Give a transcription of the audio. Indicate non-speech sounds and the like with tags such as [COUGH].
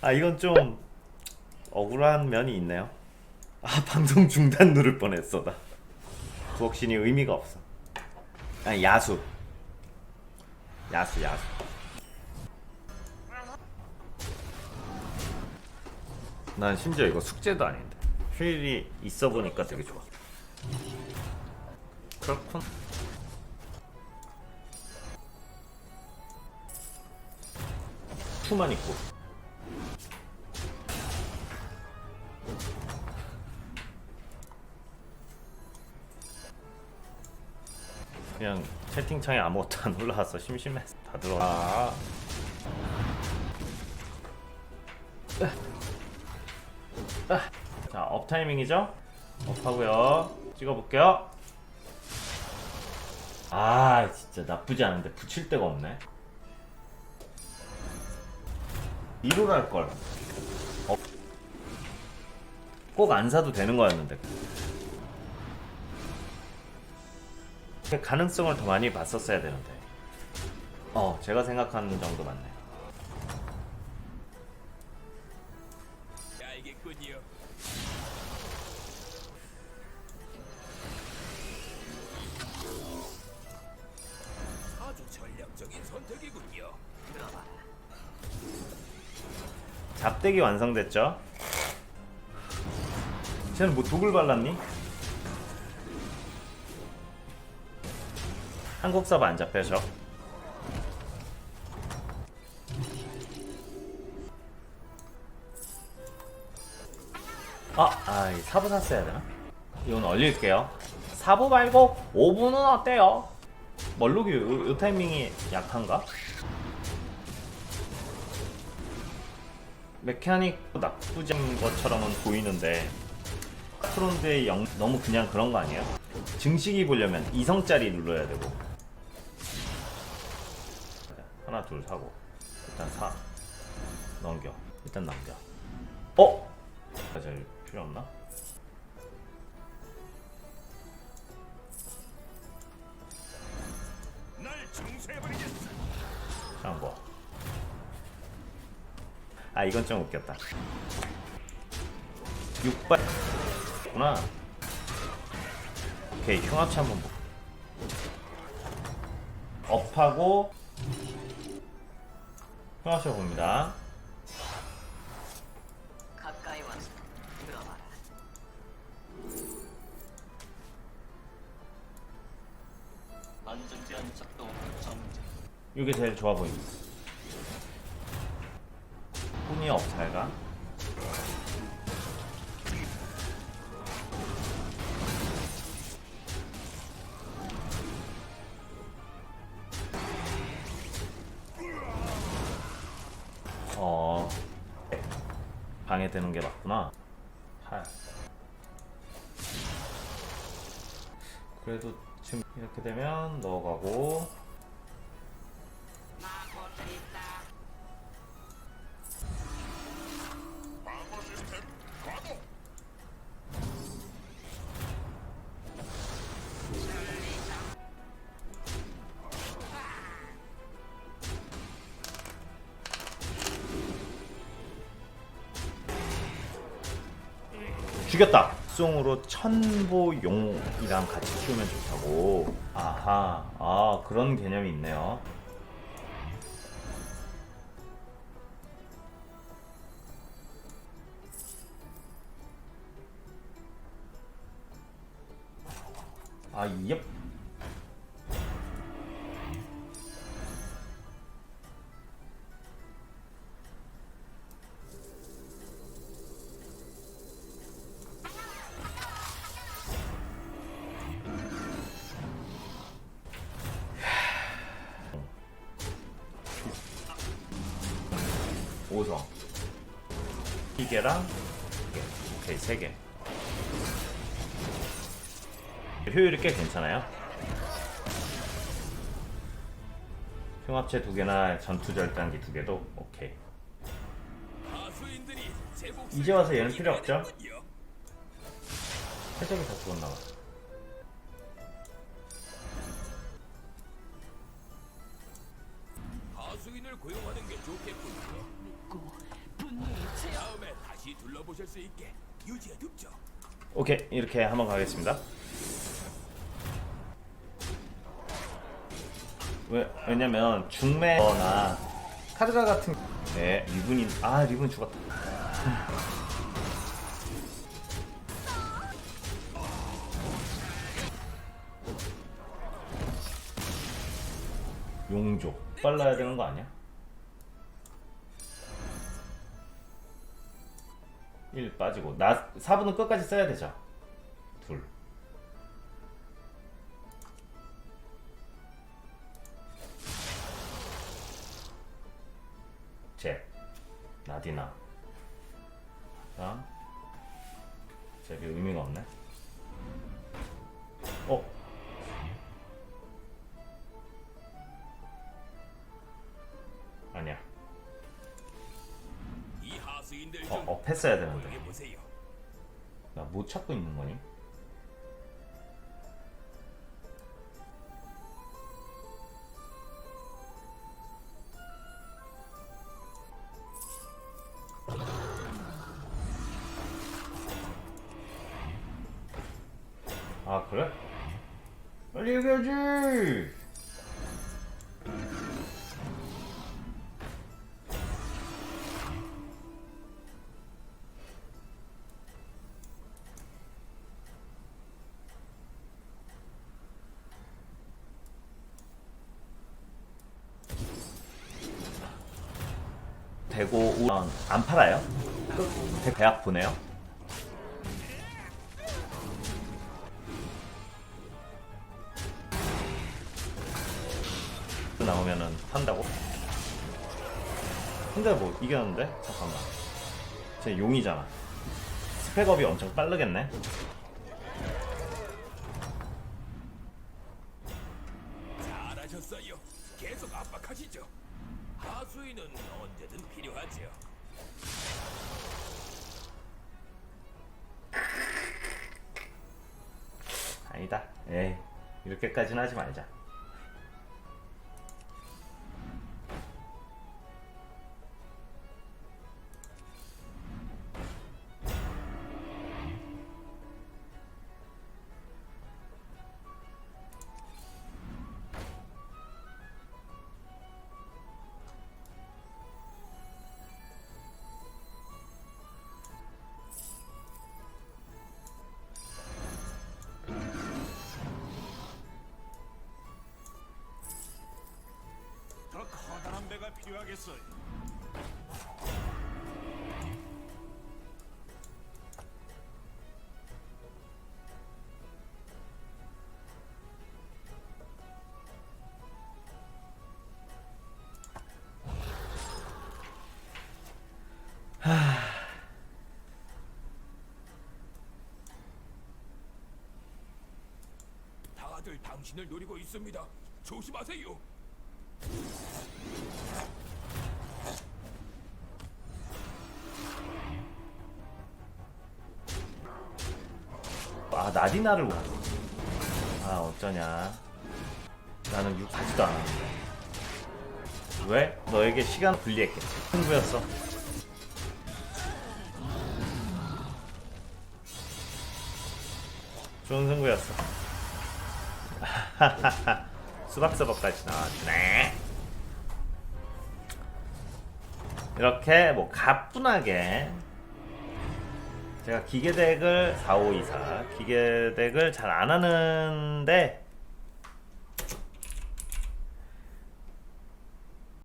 아 이건 좀 억울한 면이 있네요. 아 [LAUGHS] 방송 중단 누를 뻔했어 나. 부엌신이 의미가 없어. 아니 야수. 야수 야수. 난 심지어 이거 숙제도 아닌데 휴일이 있어 보니까 되게 좋아. 그렇군. 투만 있고. 그냥 채팅창에 아무것도 안 올라와서 심심해서 다 들어와. 자, 업 타이밍이죠? 업하고요. 찍어볼게요. 아, 진짜 나쁘지 않은데 붙일 데가 없네. 이로를 할 걸. 어. 꼭안 사도 되는 거였는데. 가능성을 더 많이 봤었어야 되는데. 어, 제가 생각하는 정도 맞네. 알겠군요. 아주 전략적인 선택이군요. 잡대기 완성됐죠? 쟤는 뭐 독을 발랐니? 한국 사바 안 잡혀져. 아, 아, 이 사부 샀어야 되나? 이건 얼릴게요. 사부 말고 5분은 어때요? 멀록이 요, 요 타이밍이 약한가? 메카닉 나쁘지 않은 것처럼은 보이는데 트론드의 영 너무 그냥 그런 거 아니에요? 증식이 보려면 이성짜리 눌러야 되고 하나 둘 사고 일단 사 넘겨 일단 넘겨 어? 잘 필요 없나? 뭐. 아, 이건 좀 웃겼다. 6발. 구나. 오케이, 흉합치 한번 보. 업하고 흉합치 봅니다. 가까이 와서 들어봐라. 안전제한 작동 정지. 이게 제일 좋아 보입니다. 꿈이 업살가. 어 방해되는 게 맞구나. 8. 그래도 지금 이렇게 되면 넣어가고 죽였다. 송으로 천보용이랑 같이 키우면 좋다고. 아하, 아 그런 개념이 있네요. 아, 예. 오성 기계랑 개. 오케이 세개. 효율이 꽤 괜찮아요. 흉합체 두 개나 전투 절단기 두 개도 오케이. 제 이제 와서 얘는 필요 없죠? 해적이 다 죽었나 봐 하수인을 고용하는 게 좋겠군요. 분노를 다시 둘러보실 수 있게 유지해 둡죠. 오케이 이렇게 한번 가겠습니다. 왜 왜냐면 중매나 카드가 같은 네 리븐이 아 리븐 죽었다. 용조 빨라야 되는 거 아니야? 1 빠지고 나 4분은 끝까지 써야 되죠. 둘. 제. 나디나. 자 제비 의미가 없네. 어 패스해야 되는데. 나 못 찾고 있는 거니? 아 그래? 빨리 얘기하지! 대고 우선 안 팔아요? 대- 대학 보내요? 나오면은 판다고? 근데 뭐 이겼는데? 잠깐만 쟤 용이잖아 스펙업이 엄청 빠르겠네 잘하셨어요. 계속 압박하시죠. 하수인은 언제든 필요하죠. 아니다 에이 이렇게까지는 하지 말자 하겠어요. 다들 당신을 노리고 있습니다. 조심하세요. 아 나디나를 못- 아 어쩌냐. 나는 육 가지도 않았는데 왜? 너에게 시간 불리했겠지. 승부였어. 좋은 승부였어. [LAUGHS] 수박서버까지 나왔네. 이렇게 뭐 가뿐하게 제가 기계덱을 4524 기계덱을 잘 안 하는데